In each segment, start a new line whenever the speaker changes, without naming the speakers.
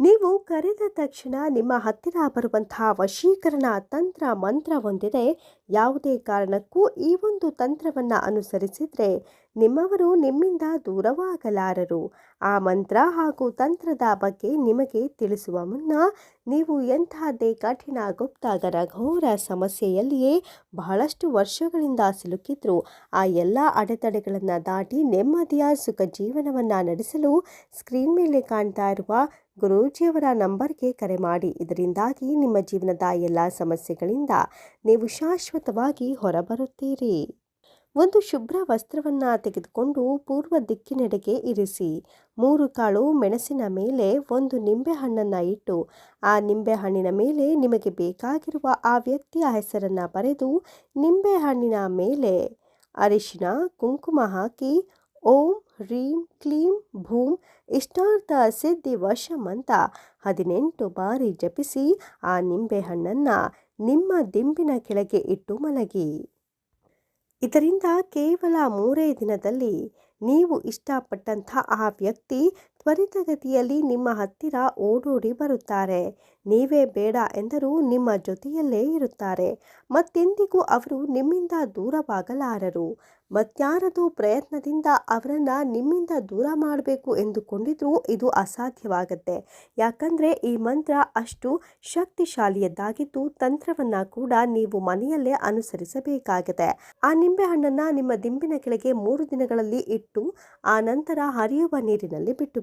ನೀವು ಕರೆದ ತಕ್ಷಣ ನಿಮ್ಮ ಹತ್ತಿರ ಬರುವಂತಹ ವಶೀಕರಣ ತಂತ್ರ ಮಂತ್ರ ಹೊಂದಿದೆ ಯಾವುದೇ ಕಾರಣಕ್ಕೂ ಈ ಒಂದು ತಂತ್ರವನ್ನು ಅನುಸರಿಸಿದರೆ ನಿಮ್ಮವರು ನಿಮ್ಮಿಂದ ದೂರವಾಗಲಾರರು. ಆ ಮಂತ್ರ ಹಾಗೂ ತಂತ್ರದ ಬಗ್ಗೆ ನಿಮಗೆ ತಿಳಿಸುವ ಮುನ್ನ ನೀವು ಎಂತಹದ್ದೇ ಕಠಿಣ ಗುಪ್ತ ಘೋರ ಸಮಸ್ಯೆಯಲ್ಲಿಯೇ ಬಹಳಷ್ಟು ವರ್ಷಗಳಿಂದ ಸಿಲುಕಿದ್ರು. ಆ ಎಲ್ಲ ಅಡೆತಡೆಗಳನ್ನು ದಾಟಿ ನೆಮ್ಮದಿಯ ಸುಖ ಜೀವನವನ್ನು ನಡೆಸಲು ಸ್ಕ್ರೀನ್ ಮೇಲೆ ಕಾಣ್ತಾ ಇರುವ ಗುರೂಜಿಯವರ ನಂಬರ್ಗೆ ಕರೆ ಮಾಡಿ. ಇದರಿಂದಾಗಿ ನಿಮ್ಮ ಜೀವನದ ಎಲ್ಲ ಸಮಸ್ಯೆಗಳಿಂದ ನೀವು ಶಾಶ್ವತವಾಗಿ ಹೊರಬರುತ್ತೀರಿ. ಒಂದು ಶುಭ್ರ ವಸ್ತ್ರವನ್ನು ತೆಗೆದುಕೊಂಡು ಪೂರ್ವ ದಿಕ್ಕಿನೆಡೆಗೆ ಇರಿಸಿ. ಮೂರು ಕಾಳು ಮೆಣಸಿನ ಮೇಲೆ ಒಂದು ನಿಂಬೆಹಣ್ಣನ್ನು ಇಟ್ಟು, ಆ ನಿಂಬೆಹಣ್ಣಿನ ಮೇಲೆ ನಿಮಗೆ ಬೇಕಾಗಿರುವ ಆ ವ್ಯಕ್ತಿಯ ಹೆಸರನ್ನು ಬರೆದು ನಿಂಬೆಹಣ್ಣಿನ ಮೇಲೆ ಅರಿಶಿನ ಕುಂಕುಮ ಹಾಕಿ, ಓಂ ಹ್ರೀಂ, ಕ್ಲೀಂ, ಭೂಂ, ಇಷ್ಟಾರ್ಥ ಸಿದ್ಧಿ ವಶಂ ಅಂತ ಹದಿನೆಂಟು ಬಾರಿ ಜಪಿಸಿ ಆ ನಿಂಬೆಹಣ್ಣನ್ನು ನಿಮ್ಮ ದಿಂಬಿನ ಕೆಳಗೆ ಇಟ್ಟು ಮಲಗಿ. ಇದರಿಂದ ಕೇವಲ ಮೂರೇ ದಿನದಲ್ಲಿ ನೀವು ಇಷ್ಟಪಟ್ಟಂಥ ಆ ವ್ಯಕ್ತಿ ತ್ವರಿತಗತಿಯಲ್ಲಿ ನಿಮ್ಮ ಹತ್ತಿರ ಓಡೋಡಿ ಬರುತ್ತಾರೆ. ನೀವೇ ಬೇಡ ಎಂದರೂ ನಿಮ್ಮ ಜೊತೆಯಲ್ಲೇ ಇರುತ್ತಾರೆ. ಮತ್ತೆಂದಿಗೂ ಅವರು ನಿಮ್ಮಿಂದ ದೂರವಾಗಲಾರರು. ಮತ್ಯಾರದೋ ಪ್ರಯತ್ನದಿಂದ ಅವರನ್ನು ನಿಮ್ಮಿಂದ ದೂರ ಮಾಡಬೇಕು ಎಂದುಕೊಂಡಿದ್ರೂ ಇದು ಅಸಾಧ್ಯವಾಗುತ್ತೆ. ಯಾಕಂದರೆ ಈ ಮಂತ್ರ ಅಷ್ಟು ಶಕ್ತಿಶಾಲಿಯದ್ದಾಗಿದ್ದು ತಂತ್ರವನ್ನು ಕೂಡ ನೀವು ಮನೆಯಲ್ಲೇ ಅನುಸರಿಸಬೇಕಾಗಿದೆ ಆ ನಿಂಬೆಹಣ್ಣನ್ನು ನಿಮ್ಮ ದಿಂಬಿನ ಕೆಳಗೆ ಮೂರು ದಿನಗಳಲ್ಲಿ ಇಟ್ಟು, ಆ ನಂತರ ಹರಿಯುವ ನೀರಿನಲ್ಲಿ ಬಿಟ್ಟು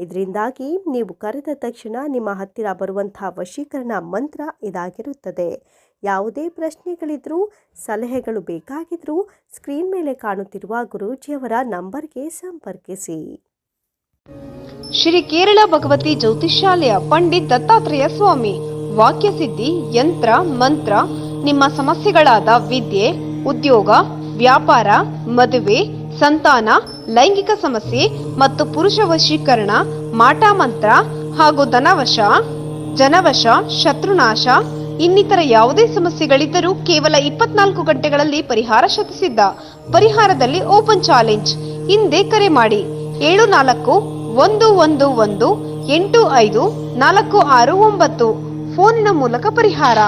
ಇದರಿಂದಾಗಿ ನೀವು ಕರೆದ ತಕ್ಷಣ ನಿಮ್ಮ ಹತ್ತಿರ ಬರುವಂತಹ ವಶೀಕರಣ ಮಂತ್ರ ಇದಾಗಿರುತ್ತದೆ. ಯಾವುದೇ ಪ್ರಶ್ನೆಗಳಿದ್ರೂ, ಸಲಹೆಗಳು ಬೇಕಾಗಿದ್ರೂ ಸ್ಕ್ರೀನ್ ಮೇಲೆ ಕಾಣುತ್ತಿರುವ ಗುರೂಜಿಯವರ ನಂಬರ್ಗೆ ಸಂಪರ್ಕಿಸಿ.
ಶ್ರೀ ಕೇರಳ ಭಗವತಿ ಜ್ಯೋತಿಷ್ಯಾಲಯ ಪಂಡಿತ್ ದತ್ತಾತ್ರೇಯ ಸ್ವಾಮಿ. ವಾಕ್ಯ ಸಿದ್ಧಿ, ಯಂತ್ರ, ಮಂತ್ರ, ನಿಮ್ಮ ಸಮಸ್ಯೆಗಳಾದ ವಿದ್ಯೆ, ಉದ್ಯೋಗ, ವ್ಯಾಪಾರ, ಮದುವೆ ಸಂತಾನ, ಲೈಂಗಿಕ ಸಮಸ್ಯೆ ಮತ್ತು ಪುರುಷ ವಶೀಕರಣ, ಮಾಟ ಮಂತ್ರ ಹಾಗೂ ಧನವಶ, ಜನವಶ, ಶತ್ರುನಾಶ ಇನ್ನಿತರ ಯಾವುದೇ ಸಮಸ್ಯೆಗಳಿದ್ದರೂ ಕೇವಲ ಇಪ್ಪತ್ನಾಲ್ಕು ಗಂಟೆಗಳಲ್ಲಿ ಪರಿಹಾರ ಶತಿಸಿದ್ದ. ಪರಿಹಾರದಲ್ಲಿ ಓಪನ್ ಚಾಲೆಂಜ್. ಹಿಂದೆ ಕರೆ ಮಾಡಿ. ಏಳು ನಾಲ್ಕು, ಒಂದು ಒಂದು ಒಂದು, ಎಂಟು ಐದು, ನಾಲ್ಕು, ಆರು, ಒಂಬತ್ತು. ಫೋನಿನ ಮೂಲಕ ಪರಿಹಾರ.